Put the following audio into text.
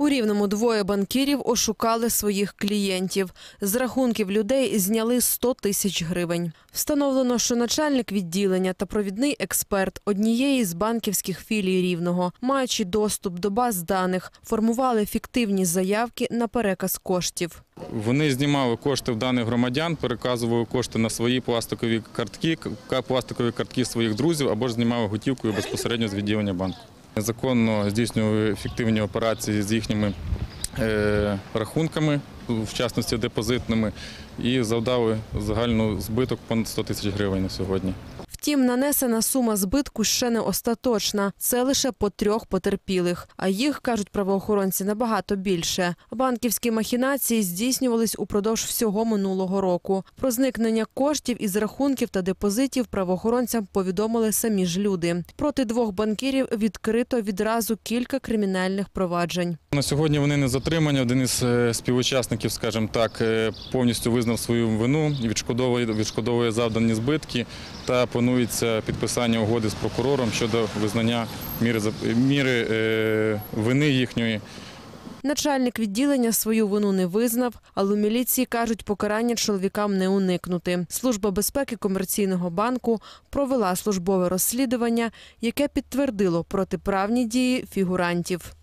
У Рівному двоє банкірів ошукали своїх клієнтів. З рахунків людей зняли 100 тисяч гривень. Встановлено, що начальник відділення та провідний експерт однієї з банківських філій Рівного, маючи доступ до баз даних, формували фіктивні заявки на переказ коштів. Вони знімали кошти в даних громадян, переказували кошти на свої пластикові картки, пластикові картки своїх друзів або ж знімали готівкою безпосередньо з відділення банку. Незаконно здійснювали фіктивні операції з їхніми е, рахунками, в частності депозитними, і завдали загальну збиток понад 100 тисяч гривень на сьогодні. Втім, нанесена сума збитку ще не остаточна. Це лише по трьох потерпілих. А їх, кажуть правоохоронці, набагато більше. Банківські махінації здійснювались упродовж всього минулого року. Про зникнення коштів із рахунків та депозитів правоохоронцям повідомили самі ж люди. Проти двох банкірів відкрито відразу кілька кримінальних проваджень. На сьогодні вони не затримані. Один із е, співучасників, скажімо так, е, повністю визнав свою вину і відшкодовує, завдані збитки та планується підписання угоди з прокурором щодо визнання міри, міри е, вини їхньої. Начальник відділення свою вину не визнав, але у міліції кажуть, покарання чоловікам не уникнути. Служба безпеки комерційного банку провела службове розслідування, яке підтвердило протиправні дії фігурантів.